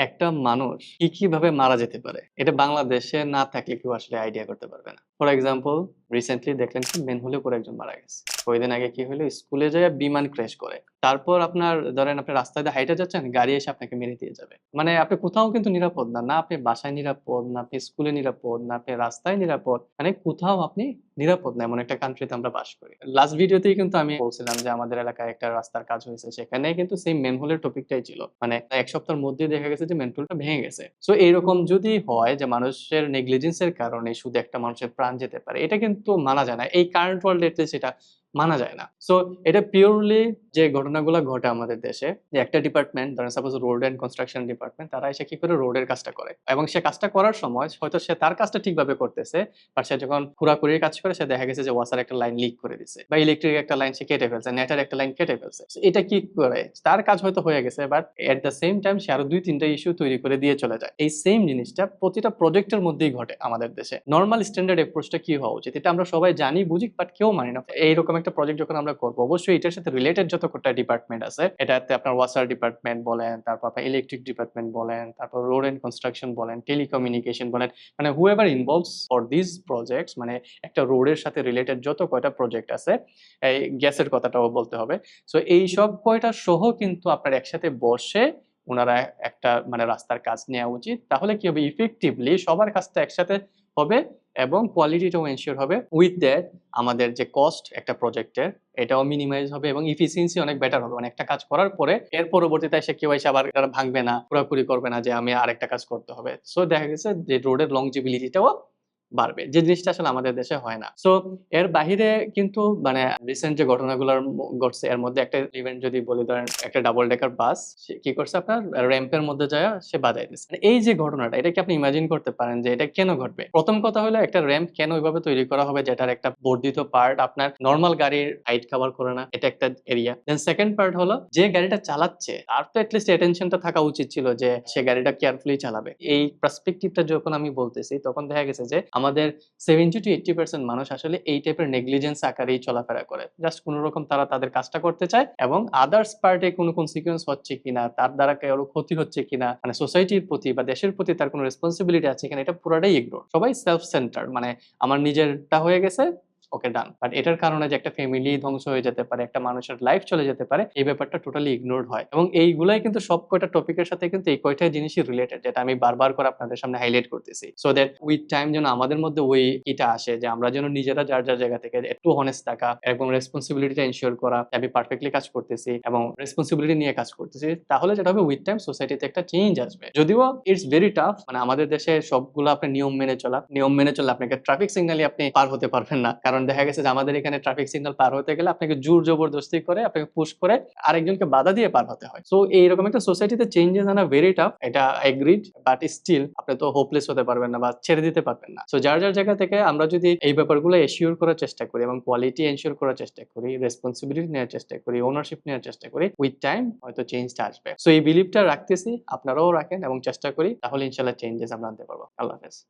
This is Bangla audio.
একটা মানুষ কি কীভাবে মারা যেতে পারে? এটা বাংলাদেশে না থাকলে কেউ আসলে আইডিয়া করতে পারবে না। ফর এক্সাম্পল রিসেন্টলি দেখলেন কি মেনহোলে করে একজন মারা গেছে। কয়েকদিন আগে কি হলো স্কুলে যায় বিমান ক্র্যাশ করে। তারপর আপনার, ধরেন আপনি রাস্তায় দিয়ে হাইটে যাচ্ছেন, গাড়ি এসে আপনাকে মেরে দিয়ে যাবে। মানে আপনি কোথাও কিন্তু নিরাপদ না না আপনি বাসায় নিরাপদ, না আপনি স্কুলে নিরাপদ, না আপনি রাস্তায় নিরাপদ। মানে কোথাও আপনি নিরাপদ না, এমন একটা কান্ট্রিতে আমরা বাস করি। লাস্ট ভিডিওতেই কিন্তু আমি বলছিলাম যে আমাদের এলাকায় একটা রাস্তার কাজ হয়েছে, সেখানে কিন্তু সেই মেনহোলের টপিকটাই ছিল। মানে এক সপ্তাহের মধ্যে দেখা গেছে যে মেনহোলটা ভেঙে গেছে। সো এইরকম যদি হয় যে মানুষের নেগলিজেন্সের কারণে শুধু একটা মানুষের প্রাণ যেতে পারে, এটা কিন্তু মানা যায় না। এই কারেন্ট ওয়ার্ল্ডে সেটা মানা যায় না। সো এটা পিওরলি যে ঘটনাগুলো ঘটে আমাদের দেশে, যে একটা ডিপার্টমেন্ট ধরেন suppose road and construction department তারা এসে কি করে রোডের কাজটা করে? এবং সে কাজটা করার সময় হয়তো সে তার কাজটা ঠিকভাবে করতেছে আর সে যখন পুরাপুরির কাজ করে, সে দেখা গেছে যে ওয়াসার একটা লাইন লিক করে দিছে, বা ইলেকট্রিক একটা লাইন সে কেটে ফেলছে নেটের একটা লাইন কেটে ফেলছে। এটা কি করে? তার কাজ হয়তো হয়ে গেছে but at the same time সে আরও দুই, তিনটা ইস্যু তৈরি করে দিয়ে চলে যায়। এই সেম জিনিসটা প্রতিটা প্রজেক্টের মধ্যেই ঘটে আমাদের দেশে। নর্মাল স্ট্যান্ডার্ড অ্যাপ্রোচটা কি হওয়া উচিত? এটা আমরা সবাই জানি, বুঝি বাট কেউ মানি না। এইরকম একটা প্রজেক্ট যখন আমরা করব, অবশ্যই এটার সাথে রিলেটেড যত কটা ডিপার্টমেন্ট আছে, এটাতে আপনার ওয়াসার ডিপার্টমেন্ট বলেন, তারপর আপনার ইলেকট্রিক ডিপার্টমেন্ট বলেন, তারপর রোড এন্ড কনস্ট্রাকশন বলেন টেলিকমিউনিকেশন বলেন মানে whoever involves for this projects মানে একটা রোডের সাথে রিলেটেড যত কয়টা প্রজেক্ট আছে, এই গ্যাসের কথাটাও বলতে হবে। সো এই সব কয়টা সহ কিন্তু আপনার একসাথে বসে ওনারা একটা মানে রাস্তার কাজ নেওয়া উচিত। তাহলে কি হবে? ইফেক্টিভলি সবার কাজটা একসাথে হবে এবং কোয়ালিটিটাও এনশিওর হবে। উইথ দ্যাট আমাদের যে কস্ট একটা প্রজেক্টের এটাও মিনিমাইজ হবে এবং ইফিসিয়েন্সি অনেক বেটার হবে। একটা কাজ করার পরে, এর পরবর্তীতে এসে কেউ এসে আবার ভাঙবে না, পুরোপুরি করবে না যে আমি আরেকটা কাজ করতে হবে। সো দেখা গেছে যে রোডের লংজিবিলিটিটাও বাড়বে। যে জিনিসটা আসলে আমাদের দেশে হয় না। সো এর বাহিরে কিন্তু মানে রিসেন্ট যে ঘটনাগুলো ঘটছে, এর মধ্যে একটা ইভেন্ট যদি বলি, ধরেন একটা ডাবল ডেকার বাস কি করছে আপনার? র্যাম্পের মধ্যে যায়, সে বাধাই দিচ্ছে মানে এই যে ঘটনাটা, এটা কি আপনি ইমাজিন করতে পারেন যে এটা কেন ঘটবে? প্রথম কথা হলো, একটা র্যাম্প কেন ওইভাবে তৈরি করা হবে, যেটার একটা বর্ধিত পার্ট আপনার নর্মাল গাড়ির হাইট কভার করে না, এটা একটা এরিয়া দেন সেকেন্ড পার্ট হলো, যে গাড়িটা চালাচ্ছে, তার তো অ্যাটলিস্ট অ্যাটেনশনটা থাকা উচিত ছিল যে সে গাড়িটা কেয়ারফুলি চালাবে। এই পার্সপেক্টিভটা যখন আমি বলতেছি, তখন দেখা গেছে যে আমাদের সেভেন্টি টু এইটটি পার্সেন্ট মানুষ আসলে এই টাইপের নেগলিজেন্স আকারেই চলাফেরা করে। জাস্ট কোনো রকম তারা তাদের কাজটা করতে চায় এবং আদার্স পার্টে কোনো কনসিকুয়েন্স হচ্ছে কিনা, তার দ্বারা কারও ক্ষতি হচ্ছে কিনা মানে সোসাইটির প্রতি বা দেশের প্রতি তার কোনো রেসপন্সিবিলিটি আছে কিনা, এটা পুরোটাই ইগনোর সবাই সেলফ সেন্টার মানে আমার নিজেরটা হয়ে গেছে ওকে ডান বাট এটার কারণে যে একটা ফ্যামিলি ধ্বংস হয়ে যেতে পারে, একটা মানুষের লাইফ চলে যেতে পারে, এই ব্যাপারটা টোটালি ইগনোরড হয়। এবং এইগুলাই কিন্তু সব কয়টা টপিকের সাথে কিন্তু এই কয়টা জিনিসই রিলেটেড যেটা আমি বারবার করে আপনাদের সামনে হাইলাইট করতেছি। সো দ্যাট উইথ টাইম যেন আমাদের মধ্যে ওই এটা আসে যে আমরা যেন নিজেরা যার যার জায়গা থেকে একটু হনেস্ট থাকা এবং রেসপন্সিবিলিটিটা ইনশিওর করা আমি পারফেক্টলি কাজ করতেছি এবং রেসপন্সিবিলিটি নিয়ে কাজ করতেছি, তাহলে যেটা হবে উইথ টাইম সোসাইটিতে একটা চেঞ্জ আসবে। যদিও ইটস ভেরি টাফ মানে আমাদের দেশে সবগুলো আপনি নিয়ম মেনে চলা, নিয়ম মেনে চললে আপনাকে ট্রাফিক সিগন্যালই আপনি পার হতে পারবেন না। কারণ দেখা গেছে যে আমাদের এখানে ট্রাফিক সিগন্যাল পার হতে গেলে আপনাকে জোর জবরদস্তি করে আপনাকে পুশ করে আরেকজনকে বাধা দিয়ে পার হতে হয়। সো এইরকম একটা সোসাইটিতে চেঞ্জেস আনা ভেরি টাফ এটা এগ্রিড বাট স্টিল আপনি তো হোপলেস হতে পারবেন না বা ছেড়ে দিতে পারবেন না। সো যার যার জায়গা থেকে আমরা যদি এই ব্যাপারগুলো এশিওর করার চেষ্টা করি এবং কোয়ালিটি এনশিওর করার চেষ্টা করি রেসপন্সিবিলিটি নেওয়ার চেষ্টা করি ওনারশিপ নেওয়ার চেষ্টা করি উইথ টাইম হয়তো চেঞ্জটা আসবে। সো এই বিলিভটা রাখতেছি, আপনারাও রাখেন এবং চেষ্টা করি, তাহলে ইনশাল্লাহ চেঞ্জেস আমরা আনতে পারব। আল্লাহ হাফেজ।